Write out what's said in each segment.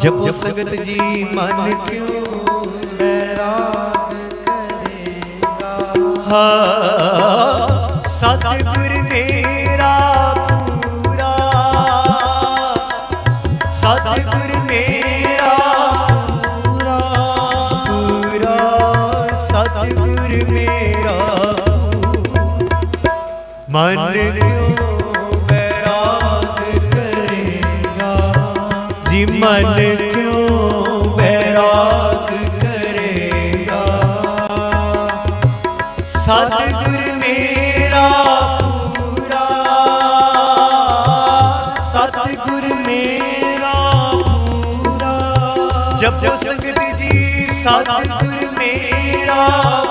ਜਪੋ ਸੰਗਤ ਜੀ, ਮਨ ਕਿਉ ਬੈਰਾਗ ਕਰੇਗਾ? ਹਾਂ ਸਤਿਗੁਰ ਮੇਰਾ ਪੂਰਾ। ਸਤਿਗੁਰ ਮੇਰਾ ਪੂਰਾ। ਪੂਰਾ। ਸਤਿਗੁਰ ਮੇਰਾ ਮਨ ਕਿਉ ਮਨ ਕਿਉ ਬੈਰਾਗ ਕਰੇਗਾ? ਸਤਿਗੁਰ ਮੇਰਾ ਪੂਰਾ। ਸਤਿਗੁਰ ਮੇਰਾ ਪੂਰਾ। ਜਪੋ ਸੰਗਤ ਜੀ, ਸਤਿਗੁਰ ਮੇਰਾ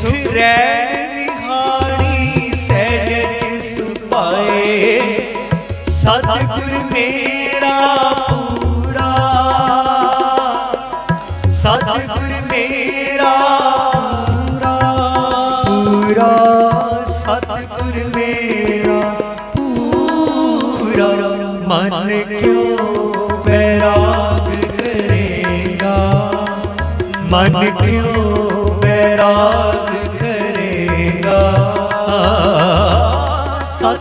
ਸੁਖ ਰਹਿਣ ਵਿਹਾਣੀ ਸਹਿਜ ਸੁਭਾਏ ਸਤਿਗੁਰ ਮੇਰਾ ਪੂਰਾ। ਸਤਿਗੁਰ ਮੇਰਾ ਪੂਰਾ। ਸਤਿਗੁਰ ਮੇਰਾ ਪੂਰਾ। ਮਨ ਕਿਉਂ ਬੈਰਾਗ ਕਰੇਗਾ? ਮਨ ਕਿਉਂ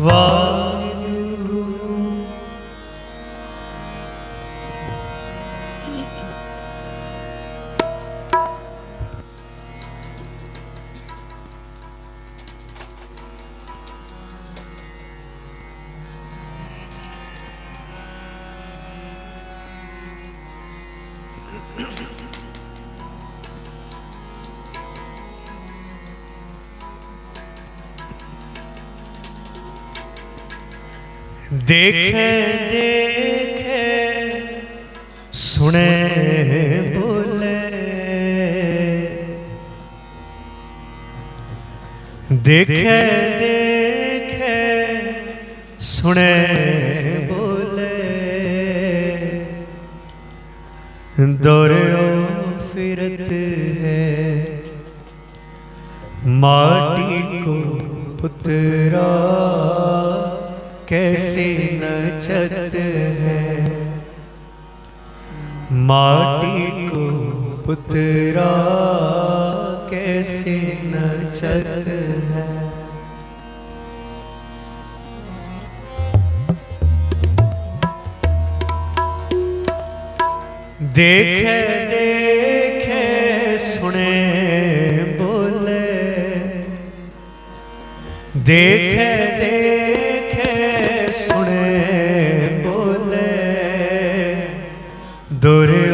ਵਾਹਿਗੁਰੂ ਦੇਖੇ ਦੇਖੇ ਸੁਣੇ ਬੋਲੇ। ਦੇਖੇ ਦੇਖੇ ਸੁਣੇ ਬੋਲੇ। ਦਰਿਓ ਫਿਰਤ ਹੈ ਮਾਟੀ ਕੋ ਪੁੱਤਰਾ। कैसे नचत है माटी को पुतरा कैसे नचत है देखे देखे सुने बोले देखे देखे ধরে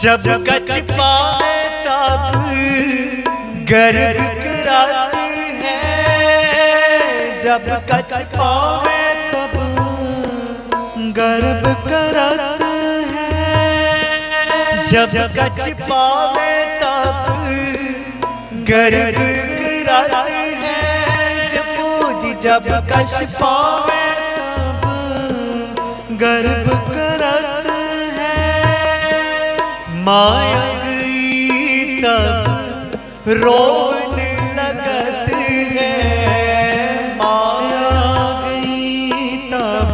जब गच पाए तब गर्व कराती है जब गच पाए तब गर्व करत है जब गच पावे तब गर्व कराती है जब पूजी जब कछ पावे तब गर्व माया गई तब रोने लगत है। माया गई तब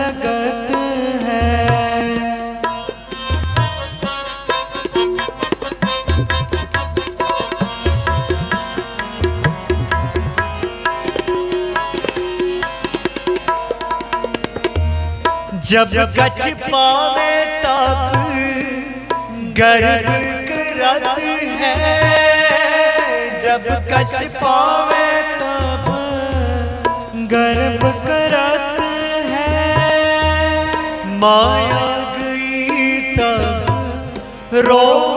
लगत है। जब गच पावे गर्व करत है जब गच पावे तब गर्व करत है माया गई तब रोने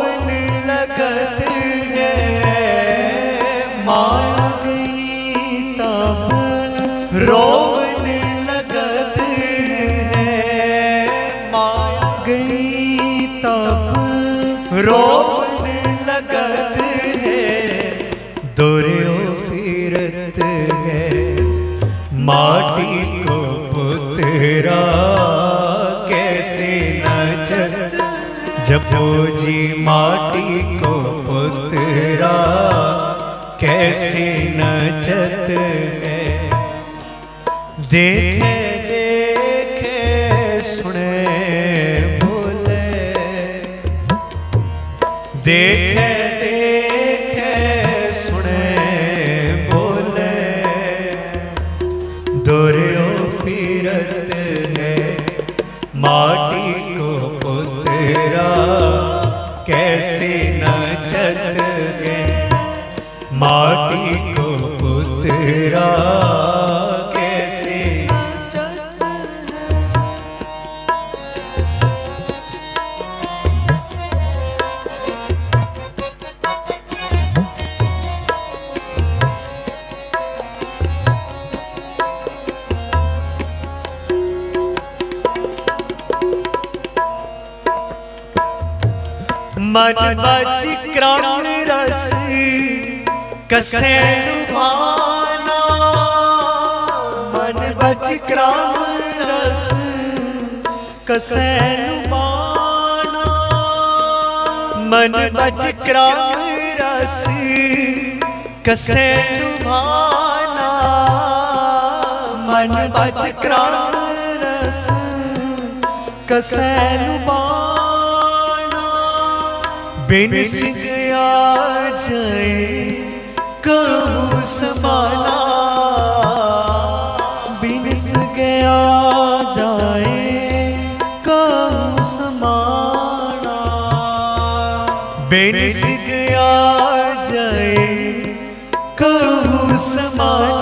देखे ਮਨ ਬਚ ਕ੍ਰਮ ਰਸ ਕਸੈ ਭਾਨਾ ਮਨ ਬਚ ਕ੍ਰਮ ਰਸ ਕਸੈ ਭਾਨਾ ਮਨ ਬਚ ਕ੍ਰਮ ਰਸ ਕਸੈ ਮਨ ਬਚ ਰਸ ਕਸੈ बिन सिंह आ जाए कहूँ समाना बिनस गया जाए कहूँ समाना बिन सिंह आ जाए कहूँ समाना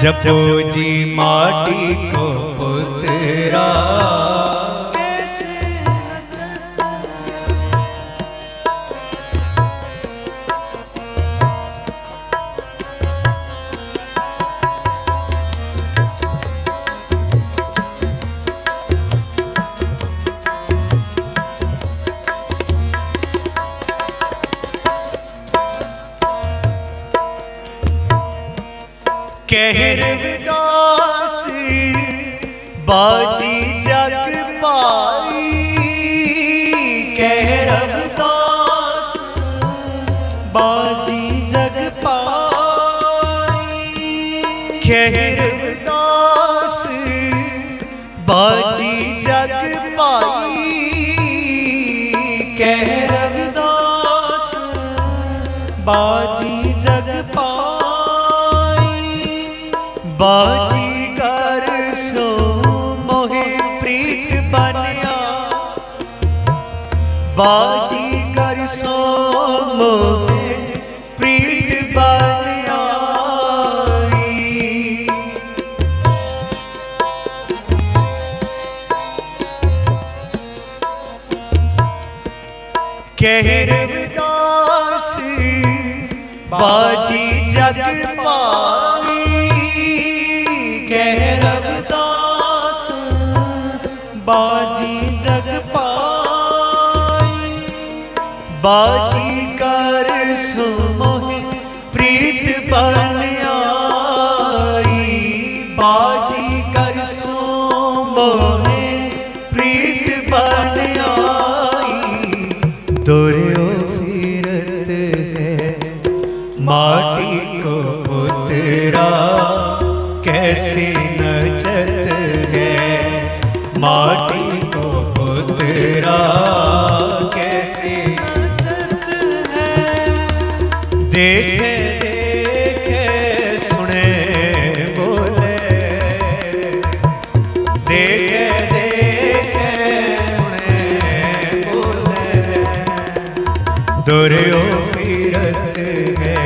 जपो जी माटी को पुतरा ਜਗ ਪਾਈ ਕਹਿ ਰਵਿਦਾਸ, ਬਾਜੀ ਜਗ ਪਾਈ, ਬਾਜੀ ਕਰ ਸੋ ਮੋਹਿ ਪ੍ਰੀਤ ਬਨਿਆ। ਬਾਜੀ ਕਰ ਸੋ ਮੋਹਿ ਜਗ ਪਾਈ ਕਹਿ ਰਵਿਦਾਸ ਬਾਜੀ ਜਗ ਪਾਈ ਬਾਜੀ ਕਰ ਸੋ ਪ੍ਰੀਤ ਬਨ ਆਈ, ਬਾਜੀ ਕਰ ਸੋ ਮੋਹਿ ऐसी नचत है माटी को पुतरा कैसी नचत है देखे देखे सुने बोले देखे देखे सुने बोले दुर्यो फिरत है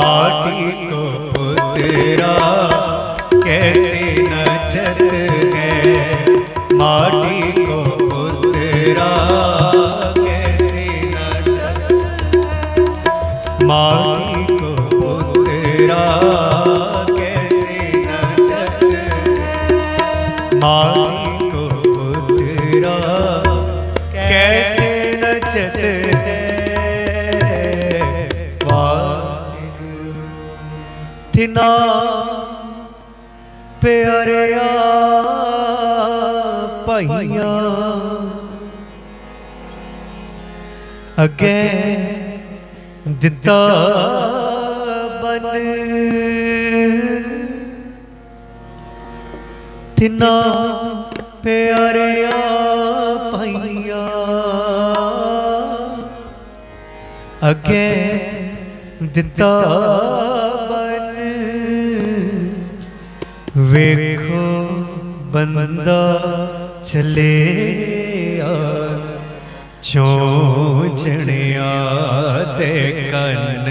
माटी को पुतरा ਕਿੰਨਾ ਪਿਆਰਿਆ ਭਾਈਆਂ। ਅਗੇ ਦਿੱਤਾ ਬਨ। ਤਿੰਨਾ ਪਿਆਰਿਆ ਭਾਈਆਂ। ਅਗੇ ਦਿੱਤਾ ਵੇਖੋ ਬੰਦਾ ਚੱਲਿਆ ਚੋਚਣਿਆ ਤੇ ਕੰਨ।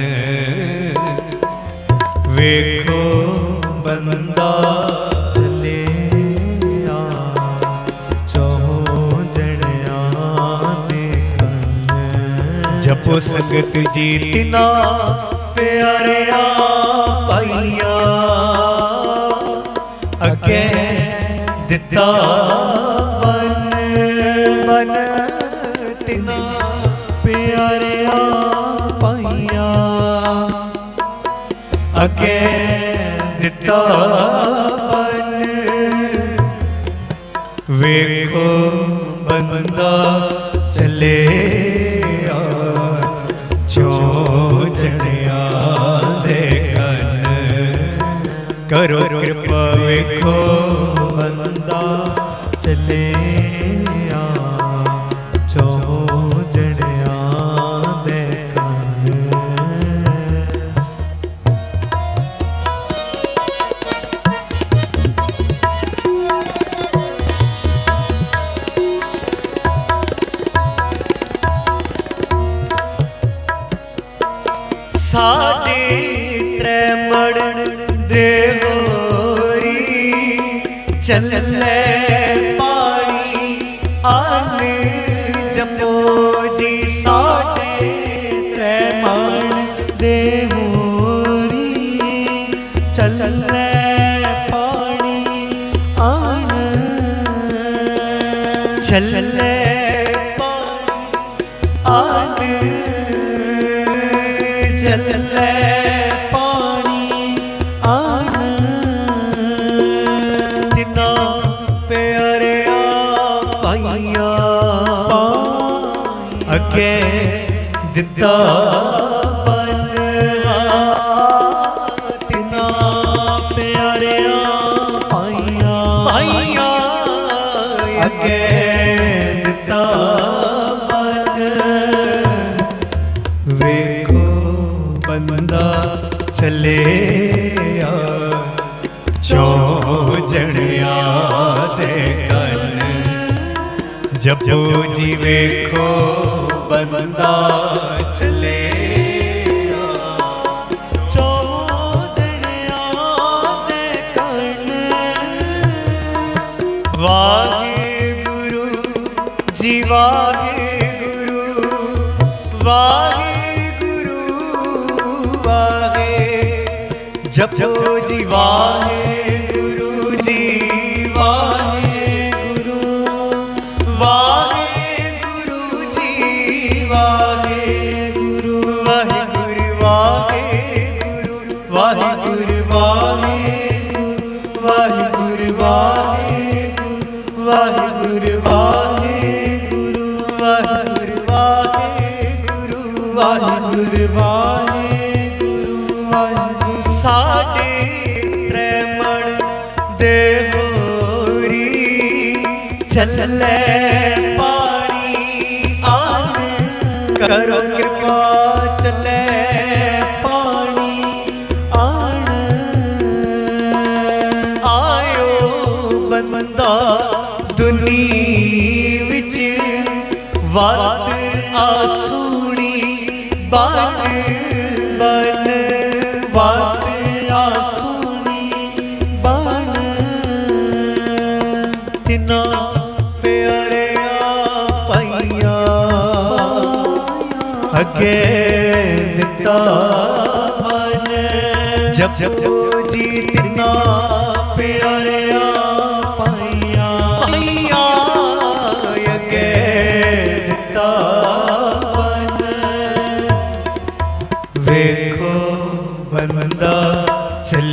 ਵੇਖੋ ਬੰਦਾ ਚੱਲਿਆ ਜਣਿਆ ਦੇ ਕੰਨ। ਜਪੋ ਸੰਗਤ ਜੀ ਤਿਨਾ ਪਿਆਰਿਆ ਦਿੱਤਾ ਬਨ ਬਨ ਤਿਨਾ ਪਿਆਰਿਆ ਪਾਈਆਂ। ਅੱਗੇ ਦਿੱਤਾ ਬਨ। ਵੇਖੋ ਬੰਦਾ ਚੱਲਿਆ ਚੱਲੇ ਪਾਣੀ ਆਨ ਜਪੋ ਜੀ ਸਾਡੇ ਤ੍ਰੈ ਮੜ ਦੇ ਮੋਰੀ। ਚੱਲੇ ਪਾਣੀ ਆਣ ਚੱਲੇ ਅੱਗੇ ਦਿੱਤਾ ਬਨ ਵੇਖੋ ਬੰਦਾ ਚੱਲਿਆ ਚੋ ਜਣਿਆ ਦੇ ਕੰਨ। ਜਪੋ ਜੀ ਵੇਖੋ ਬੰਦਾ ਚੱਲਿਆ 정 ਬਨ ਵਤ ਆਸੂਣੀ ਬਣ। ਤਿਨਾ ਪਿਆਰਿਆ ਪਈਆ ਅੱਗੇ ਦਿੱਤਾ ਮਨ ਜਪ ਜਪ ਜੀ ਤਿਨਾ ਪਿਆਰੇ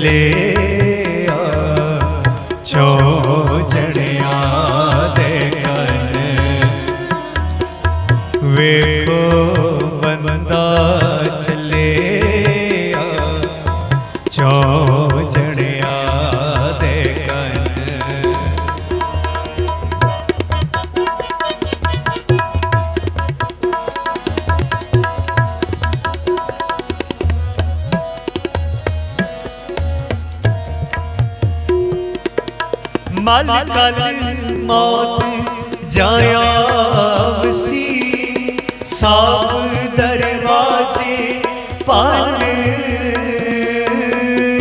lee ਮਲ ਕਲ ਮੌਤ ਜਾਇਆ ਵਸੀ। ਸਾਬ ਦਰਵਾਜੇ ਪਾਣ।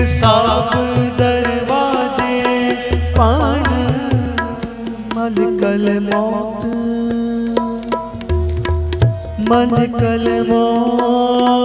ਸਾਬ ਦਰਵਾਜੇ ਪਾਣ। ਮਲਕਲ ਮੌਤ। ਮਲਕਲ ਮੌਤ ਮੌਤ।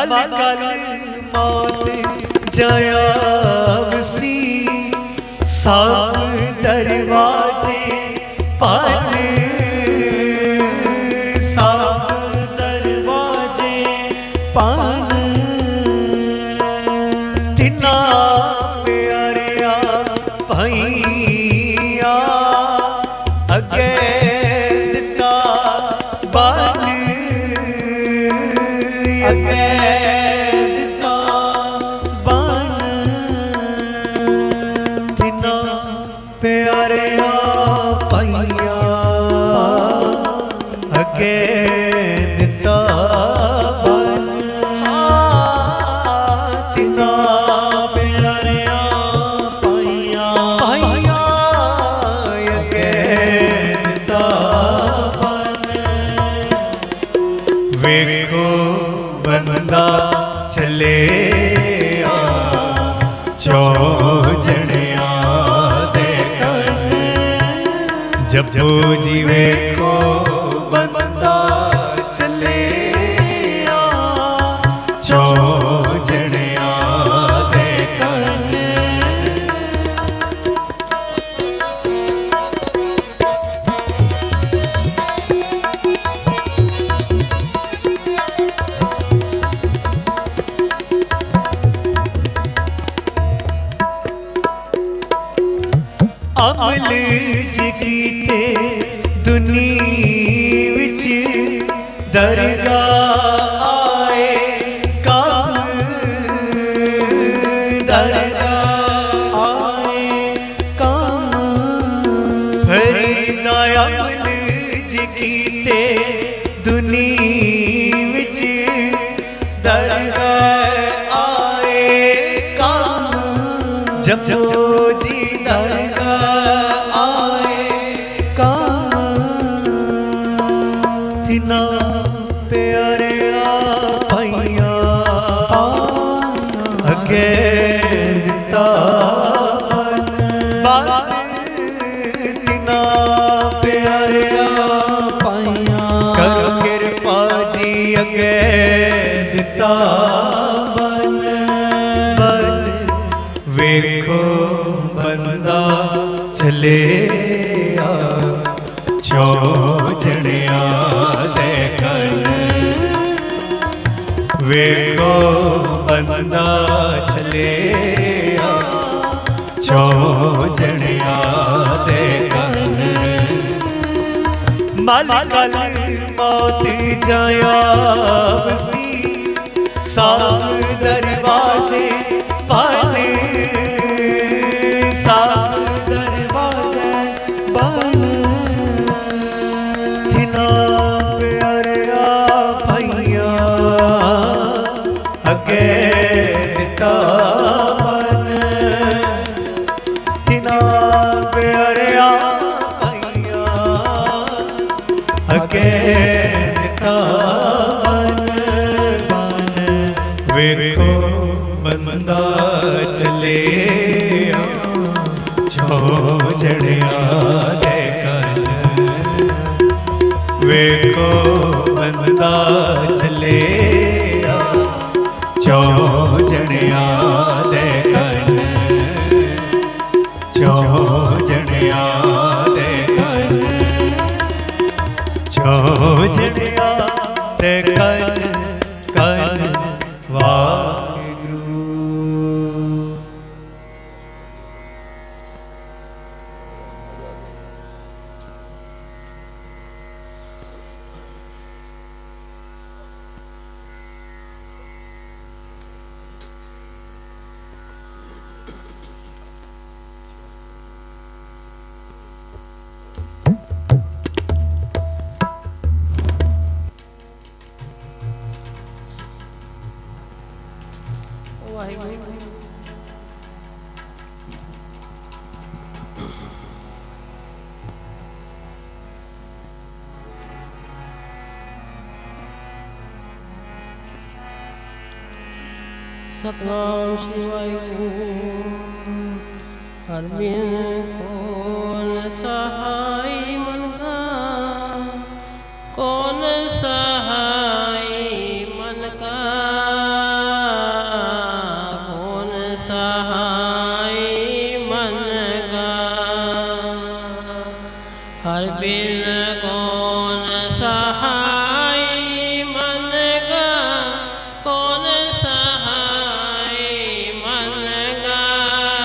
ਬਲ ਗਲ ਮੌਤ ਜਾਇਆਵਸੀ ਸਭ ਦਰਵਾਜ਼ੇ ਪਰ ਸਭ ਦਰਵਾਜ਼ੇ ਪਾਨ ਤਿਨਾ ਪਿਆਰਿਆ ਭਈਆ જો જીવે 请请请 ਲਿਆ ਛੋਜਣਿਆ ਦੇ ਕਨ ਵੇਖੋ ਬੰਦਾ ਚਲਿਆ ਛੋਜਣਿਆ ਦੇ ਕਨ ਮਲ ਕਲ ਮੌਤ ਜਾਇਆ ਵਸੀ ਸਾਹ ਦਰਵਾਜ਼ੇ ਵੇਖੋ ਬੰਦਾ ਚਲੇ ਆ ਚੋ ਜਣਿਆ ਸਤਨਾਮ ਸ੍ਰੀ ਵਾਹਿਗੁਰੂ। ਹਰ ਬਿਨ ਕੋ